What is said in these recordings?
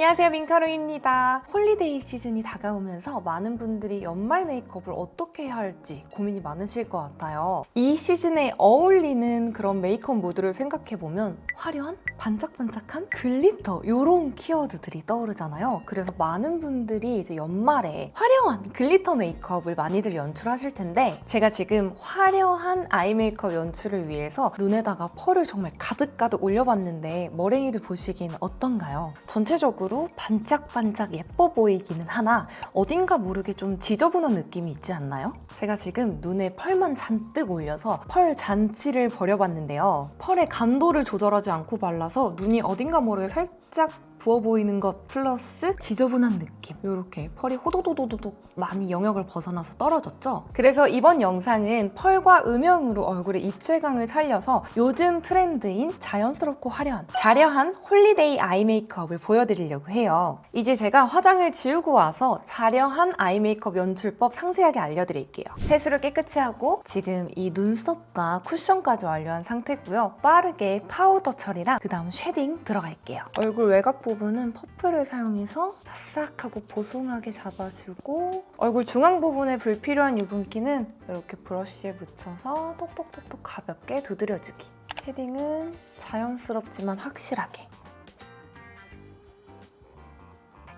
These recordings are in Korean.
안녕하세요 민카루입니다. 홀리데이 시즌이 다가오면서 많은 분들이 연말 메이크업을 어떻게 해야 할지 고민이 많으실 것 같아요. 이 시즌에 어울리는 그런 메이크업 무드를 생각해보면 화려한? 반짝반짝한? 글리터 이런 키워드들이 떠오르잖아요. 그래서 많은 분들이 이제 연말에 화려한 글리터 메이크업을 많이들 연출하실 텐데 제가 지금 화려한 아이 메이크업 연출을 위해서 눈에다가 펄을 정말 가득가득 올려봤는데 머랭이들 보시기에는 어떤가요? 전체적으로 반짝반짝 예뻐 보이기는 하나 어딘가 모르게 좀 지저분한 느낌이 있지 않나요? 제가 지금 눈에 펄만 잔뜩 올려서 펄 잔치를 벌여봤는데요. 펄의 감도를 조절하지 않고 발라서 눈이 어딘가 모르게 살짝 부어 보이는 것 플러스 지저분한 느낌. 이렇게 펄이 호도도도도독 많이 영역을 벗어나서 떨어졌죠? 그래서 이번 영상은 펄과 음영으로 얼굴의 입체감을 살려서 요즘 트렌드인 자연스럽고 화려한 자려한 홀리데이 아이 메이크업을 보여드리려고 해요. 이제 제가 화장을 지우고 와서 자려한 아이 메이크업 연출법 상세하게 알려드릴게요. 세수를 깨끗이 하고 지금 이 눈썹과 쿠션까지 완료한 상태고요. 빠르게 파우더 처리랑 그 다음 쉐딩 들어갈게요. 얼굴 외곽 부분 은 퍼프를 사용해서 바싹하고 보송하게 잡아주고 얼굴 중앙 부분에 불필요한 유분기는 이렇게 브러쉬에 묻혀서 똑똑똑똑 가볍게 두드려주기 쉐딩은 자연스럽지만 확실하게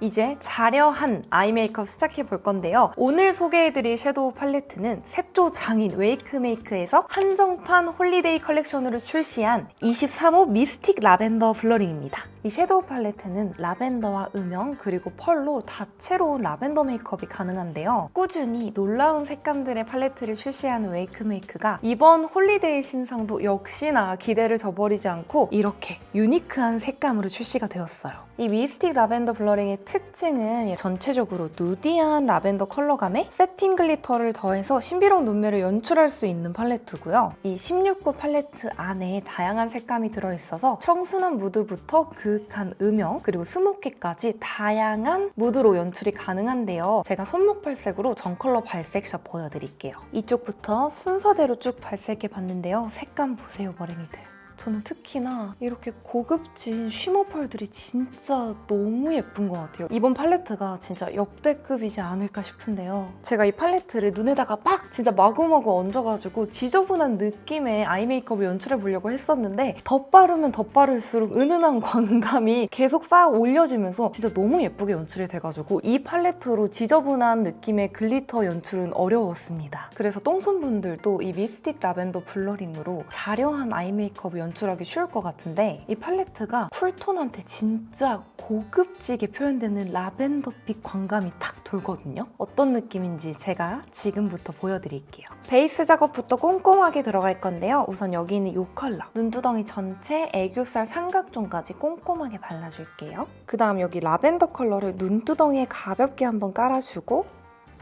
이제 자려한 아이 메이크업 시작해 볼 건데요. 오늘 소개해드릴 섀도우 팔레트는 색조 장인 웨이크메이크에서 한정판 홀리데이 컬렉션으로 출시한 23호 미스틱 라벤더 블러링입니다. 이 섀도우 팔레트는 라벤더와 음영 그리고 펄로 다채로운 라벤더 메이크업이 가능한데요. 꾸준히 놀라운 색감들의 팔레트를 출시하는 웨이크메이크가 이번 홀리데이 신상도 역시나 기대를 저버리지 않고 이렇게 유니크한 색감으로 출시가 되었어요. 이 미스틱 라벤더 블러링의 특징은 전체적으로 누디한 라벤더 컬러감에 세틴 글리터를 더해서 신비로운 눈매를 연출할 수 있는 팔레트고요. 이 16구 팔레트 안에 다양한 색감이 들어있어서 청순한 무드부터 그 윽한 음영 그리고 스모키까지 다양한 무드로 연출이 가능한데요. 제가 손목 발색으로 전컬러 발색샷 보여드릴게요. 이쪽부터 순서대로 쭉 발색해 봤는데요. 색감 보세요, 머리미들. 저는 특히나 이렇게 고급진 쉬머 펄들이 진짜 너무 예쁜 것 같아요. 이번 팔레트가 진짜 역대급이지 않을까 싶은데요. 제가 이 팔레트를 눈에다가 빡 진짜 마구마구 얹어가지고 지저분한 느낌의 아이 메이크업을 연출해 보려고 했었는데 덧바르면 덧바를수록 은은한 광감이 계속 싹 올려지면서 진짜 너무 예쁘게 연출이 돼가지고 이 팔레트로 지저분한 느낌의 글리터 연출은 어려웠습니다. 그래서 똥손분들도 이 미스틱 라벤더 블러링으로 자려한 아이 메이크업을 연출하기 쉬울 것 같은데 이 팔레트가 쿨톤한테 진짜 고급지게 표현되는 라벤더빛 광감이 탁 돌거든요. 어떤 느낌인지 제가 지금부터 보여드릴게요. 베이스 작업부터 꼼꼼하게 들어갈 건데요. 우선 여기 있는 이 컬러 눈두덩이 전체 애교살 삼각존까지 꼼꼼하게 발라줄게요. 그 다음 여기 라벤더 컬러를 눈두덩이에 가볍게 한번 깔아주고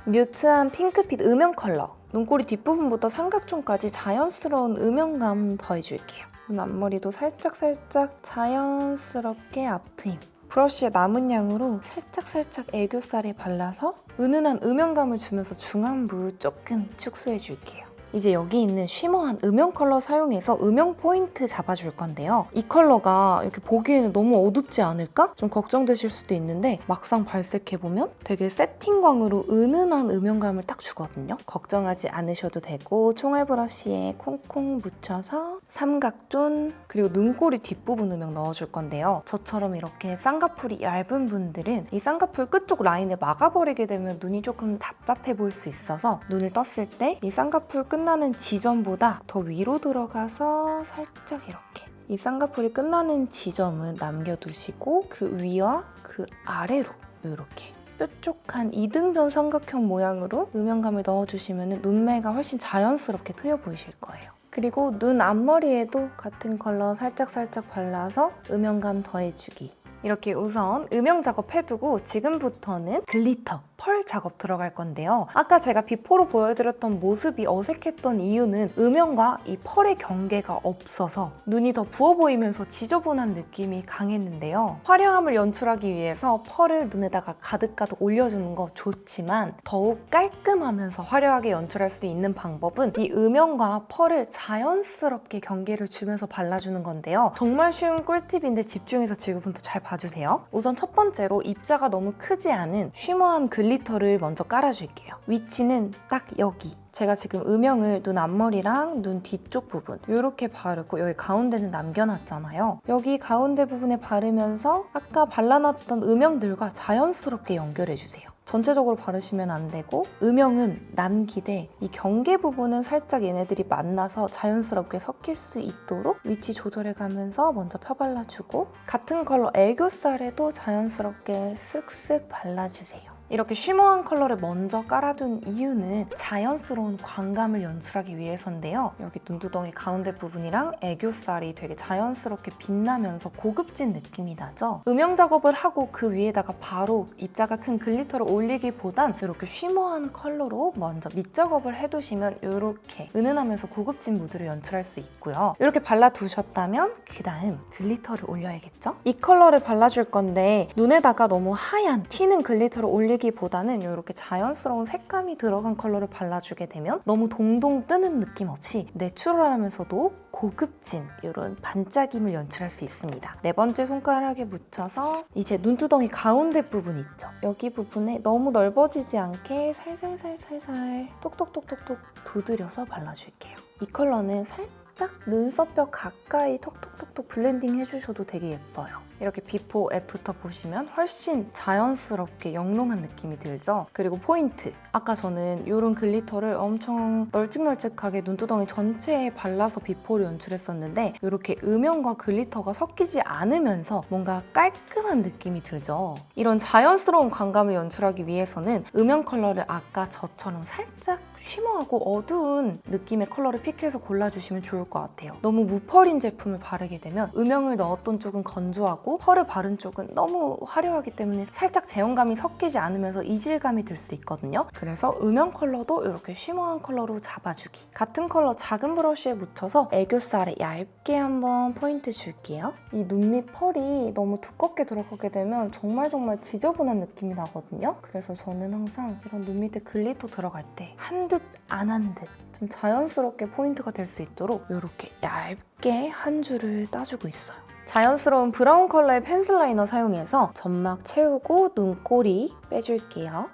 뮤트한 핑크빛 음영 컬러 눈꼬리 뒷부분부터 삼각존까지 자연스러운 음영감 더해줄게요. 눈 앞머리도 살짝살짝 자연스럽게 앞트임. 브러쉬의 남은 양으로 살짝살짝 애교살에 발라서 은은한 음영감을 주면서 중안부 조금 축소해줄게요. 이제 여기 있는 쉬머한 음영 컬러 사용해서 음영 포인트 잡아줄 건데요. 이 컬러가 이렇게 보기에는 너무 어둡지 않을까? 좀 걱정되실 수도 있는데 막상 발색해보면 되게 세팅광으로 은은한 음영감을 딱 주거든요. 걱정하지 않으셔도 되고 총알 브러쉬에 콩콩 묻혀서 삼각존 그리고 눈꼬리 뒷부분 음영 넣어줄 건데요. 저처럼 이렇게 쌍꺼풀이 얇은 분들은 이 쌍꺼풀 끝쪽 라인을 막아버리게 되면 눈이 조금 답답해 보일 수 있어서 눈을 떴을 때 이 쌍꺼풀 끝 나는 지점보다 더 위로 들어가서 살짝 이렇게 이 쌍꺼풀이 끝나는 지점은 남겨두시고 그 위와 그 아래로 이렇게 뾰족한 이등변 삼각형 모양으로 음영감을 넣어주시면 눈매가 훨씬 자연스럽게 트여 보이실 거예요. 그리고 눈 앞머리에도 같은 컬러 살짝살짝 발라서 음영감 더해주기. 이렇게 우선 음영 작업 해두고 지금부터는 글리터 펄 작업 들어갈 건데요. 아까 제가 비포로 보여드렸던 모습이 어색했던 이유는 음영과 이 펄의 경계가 없어서 눈이 더 부어 보이면서 지저분한 느낌이 강했는데요. 화려함을 연출하기 위해서 펄을 눈에다가 가득가득 올려주는 거 좋지만 더욱 깔끔하면서 화려하게 연출할 수 있는 방법은 이 음영과 펄을 자연스럽게 경계를 주면서 발라주는 건데요. 정말 쉬운 꿀팁인데 집중해서 지금부터 잘 봐주세요. 우선 첫 번째로 입자가 너무 크지 않은 쉬머한 글리터를 먼저 깔아줄게요. 위치는 딱 여기. 제가 지금 음영을 눈 앞머리랑 눈 뒤쪽 부분 이렇게 바르고 여기 가운데는 남겨놨잖아요. 여기 가운데 부분에 바르면서 아까 발라놨던 음영들과 자연스럽게 연결해주세요. 전체적으로 바르시면 안 되고 음영은 남기되 이 경계 부분은 살짝 얘네들이 만나서 자연스럽게 섞일 수 있도록 위치 조절해 가면서 먼저 펴발라주고 같은 컬러 애교살에도 자연스럽게 쓱쓱 발라주세요. 이렇게 쉬머한 컬러를 먼저 깔아둔 이유는 자연스러운 광감을 연출하기 위해서인데요. 여기 눈두덩이 가운데 부분이랑 애교살이 되게 자연스럽게 빛나면서 고급진 느낌이 나죠? 음영 작업을 하고 그 위에다가 바로 입자가 큰 글리터를 올리기보단 이렇게 쉬머한 컬러로 먼저 밑 작업을 해두시면 이렇게 은은하면서 고급진 무드를 연출할 수 있고요. 이렇게 발라두셨다면 그 다음 글리터를 올려야겠죠? 이 컬러를 발라줄 건데 눈에다가 너무 하얀 튀는 글리터를 올리기 보다는 이렇게 자연스러운 색감이 들어간 컬러를 발라주게 되면 너무 동동 뜨는 느낌 없이 내추럴하면서도 고급진 이런 반짝임을 연출할 수 있습니다. 네 번째 손가락에 묻혀서 이제 눈두덩이 가운데 부분 있죠? 여기 부분에 너무 넓어지지 않게 살살살살살 똑똑똑똑똑 두드려서 발라줄게요. 이 컬러는 살짝 눈썹뼈 가까이 톡톡톡톡 블렌딩 해주셔도 되게 예뻐요. 이렇게 비포 애프터 보시면 훨씬 자연스럽게 영롱한 느낌이 들죠? 그리고 포인트. 아까 저는 이런 글리터를 엄청 널찍널찍하게 눈두덩이 전체에 발라서 비포를 연출했었는데 이렇게 음영과 글리터가 섞이지 않으면서 뭔가 깔끔한 느낌이 들죠? 이런 자연스러운 광감을 연출하기 위해서는 음영 컬러를 아까 저처럼 살짝 쉬머하고 어두운 느낌의 컬러를 픽해서 골라주시면 좋을 것 같아요. 너무 무펄인 제품을 바르게 되면 음영을 넣었던 쪽은 건조하고 펄을 바른 쪽은 너무 화려하기 때문에 살짝 제형감이 섞이지 않으면서 이질감이 들 수 있거든요. 그래서 음영 컬러도 이렇게 쉬머한 컬러로 잡아주기. 같은 컬러 작은 브러쉬에 묻혀서 애교살에 얇게 한번 포인트 줄게요. 이 눈 밑 펄이 너무 두껍게 들어가게 되면 정말 정말 지저분한 느낌이 나거든요. 그래서 저는 항상 이런 눈 밑에 글리터 들어갈 때 한 듯 안 한 듯 좀 자연스럽게 포인트가 될 수 있도록 이렇게 얇게 한 줄을 따주고 있어요. 자연스러운 브라운 컬러의 펜슬 라이너 사용해서 점막 채우고 눈꼬리 빼줄게요.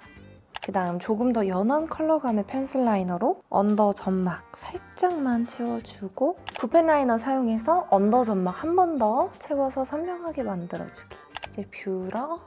그 다음 조금 더 연한 컬러감의 펜슬 라이너로 언더 점막 살짝만 채워주고 붓펜 라이너 사용해서 언더 점막 한 번 더 채워서 선명하게 만들어주기. 이제 뷰러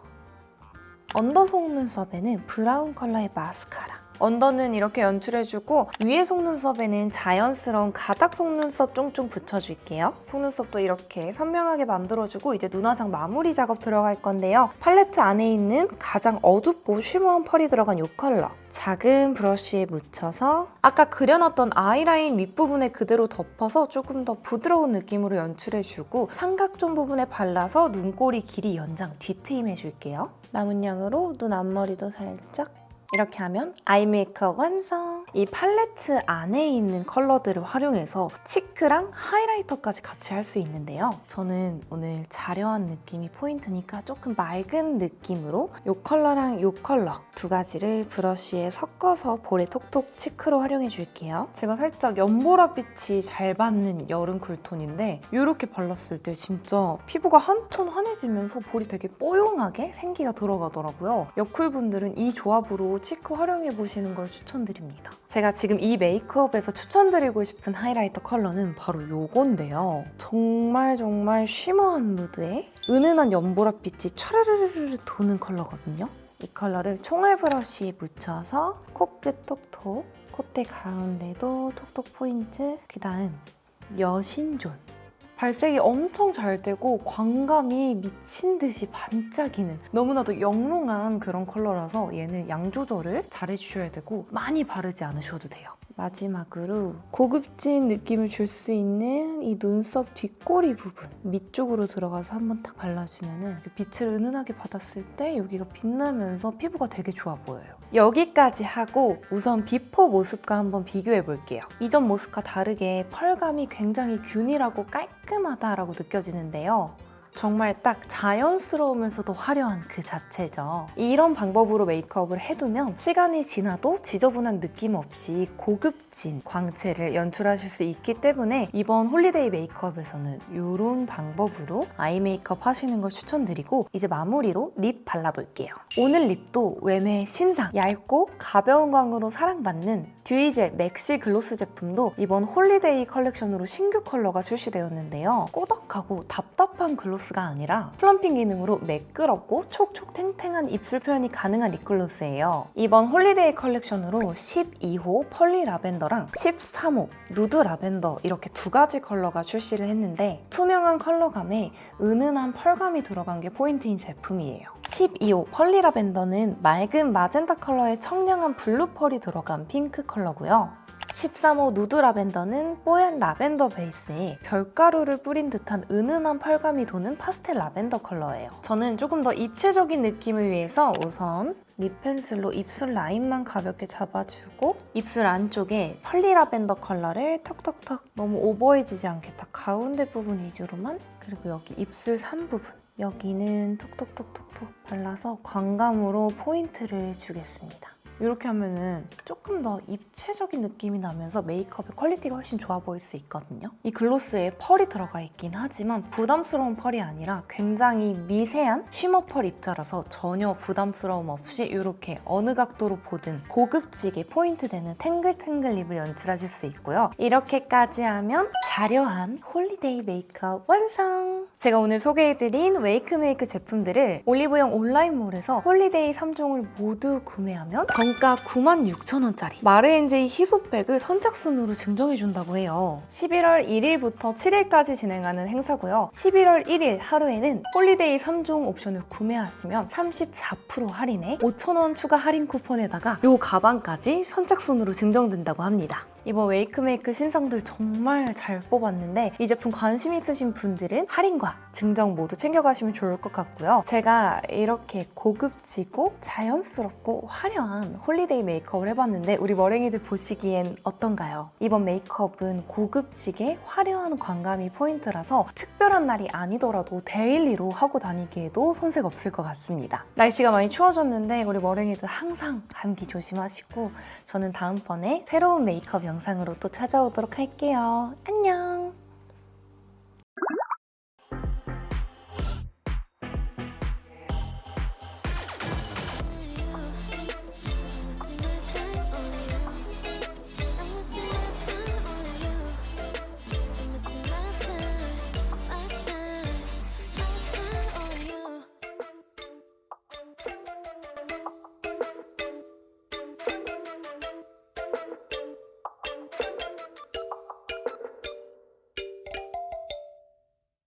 언더 속눈썹에는 브라운 컬러의 마스카라 언더는 이렇게 연출해주고 위에 속눈썹에는 자연스러운 가닥 속눈썹 쫑쫑 붙여줄게요. 속눈썹도 이렇게 선명하게 만들어주고 이제 눈화장 마무리 작업 들어갈 건데요. 팔레트 안에 있는 가장 어둡고 쉬머한 펄이 들어간 이 컬러 작은 브러쉬에 묻혀서 아까 그려놨던 아이라인 윗부분에 그대로 덮어서 조금 더 부드러운 느낌으로 연출해주고 삼각존 부분에 발라서 눈꼬리 길이 연장 뒤트임 해줄게요. 남은 양으로 눈 앞머리도 살짝 이렇게 하면 아이 메이크업 완성! 이 팔레트 안에 있는 컬러들을 활용해서 치크랑 하이라이터까지 같이 할 수 있는데요. 저는 오늘 자려한 느낌이 포인트니까 조금 맑은 느낌으로 이 컬러랑 이 컬러 두 가지를 브러쉬에 섞어서 볼에 톡톡 치크로 활용해 줄게요. 제가 살짝 연보라빛이 잘 받는 여름 쿨톤인데 이렇게 발랐을 때 진짜 피부가 한톤 환해지면서 볼이 되게 뽀용하게 생기가 들어가더라고요. 여쿨분들은 이 조합으로 치크 활용해 보시는 걸 추천드립니다. 제가 지금 이 메이크업에서 추천드리고 싶은 하이라이터 컬러는 바로 요건데요. 정말 정말 쉬머한 무드에 은은한 연보라빛이 촤르르르 도는 컬러거든요. 이 컬러를 총알 브러쉬에 묻혀서 코끝 톡톡, 콧대 가운데도 톡톡 포인트, 그 다음 여신존. 발색이 엄청 잘 되고 광감이 미친 듯이 반짝이는 너무나도 영롱한 그런 컬러라서 얘는 양 조절을 잘 해주셔야 되고 많이 바르지 않으셔도 돼요. 마지막으로 고급진 느낌을 줄 수 있는 이 눈썹 뒷꼬리 부분 밑쪽으로 들어가서 한번 딱 발라주면은 빛을 은은하게 받았을 때 여기가 빛나면서 피부가 되게 좋아 보여요. 여기까지 하고 우선 비포 모습과 한번 비교해 볼게요. 이전 모습과 다르게 펄감이 굉장히 균일하고 깔끔하다라고 느껴지는데요. 정말 딱 자연스러우면서도 화려한 그 자체죠. 이런 방법으로 메이크업을 해두면 시간이 지나도 지저분한 느낌 없이 고급진 광채를 연출하실 수 있기 때문에 이번 홀리데이 메이크업에서는 이런 방법으로 아이 메이크업 하시는 걸 추천드리고 이제 마무리로 립 발라볼게요. 오늘 립도 외매 신상 얇고 가벼운 광으로 사랑받는 듀이젤 맥시 글로스 제품도 이번 홀리데이 컬렉션으로 신규 컬러가 출시되었는데요. 꾸덕하고 답답한 글로스가 아니라 플럼핑 기능으로 매끄럽고 촉촉 탱탱한 입술 표현이 가능한 립글로스예요. 이번 홀리데이 컬렉션으로 12호 펄리 라벤더랑 13호 누드 라벤더 이렇게 두 가지 컬러가 출시를 했는데 투명한 컬러감에 은은한 펄감이 들어간 게 포인트인 제품이에요. 12호 펄리 라벤더는 맑은 마젠타 컬러에 청량한 블루 펄이 들어간 핑크 컬러고요. 13호 누드 라벤더는 뽀얀 라벤더 베이스에 별가루를 뿌린 듯한 은은한 펄감이 도는 파스텔 라벤더 컬러예요. 저는 조금 더 입체적인 느낌을 위해서 우선 립 펜슬로 입술 라인만 가볍게 잡아주고 입술 안쪽에 펄리 라벤더 컬러를 턱턱턱 너무 오버해지지 않게 딱 가운데 부분 위주로만 그리고 여기 입술 산 부분 여기는 톡톡톡톡톡 발라서 광감으로 포인트를 주겠습니다. 이렇게 하면은 조금 더 입체적인 느낌이 나면서 메이크업의 퀄리티가 훨씬 좋아 보일 수 있거든요. 이 글로스에 펄이 들어가 있긴 하지만 부담스러운 펄이 아니라 굉장히 미세한 쉬머 펄 입자라서 전혀 부담스러움 없이 이렇게 어느 각도로 보든 고급지게 포인트 되는 탱글탱글 립을 연출하실 수 있고요. 이렇게까지 하면 자려한 홀리데이 메이크업 완성! 제가 오늘 소개해드린 웨이크메이크 제품들을 올리브영 온라인몰에서 홀리데이 3종을 모두 구매하면 정가 96,000원짜리 마르엔제이 희소백을 선착순으로 증정해준다고 해요. 11월 1일부터 7일까지 진행하는 행사고요. 11월 1일 하루에는 홀리데이 3종 옵션을 구매하시면 34% 할인에 5,000원 추가 할인 쿠폰에다가 이 가방까지 선착순으로 증정된다고 합니다. 이번 웨이크메이크 신상들 정말 잘 뽑았는데 이 제품 관심 있으신 분들은 할인과 증정 모두 챙겨가시면 좋을 것 같고요. 제가 이렇게 고급지고 자연스럽고 화려한 홀리데이 메이크업을 해봤는데 우리 머랭이들 보시기엔 어떤가요? 이번 메이크업은 고급지게 화려한 광감이 포인트라서 특별한 날이 아니더라도 데일리로 하고 다니기에도 손색 없을 것 같습니다. 날씨가 많이 추워졌는데 우리 머랭이들 항상 감기 조심하시고 저는 다음번에 새로운 메이크업 영상으로 또 찾아오도록 할게요. 안녕!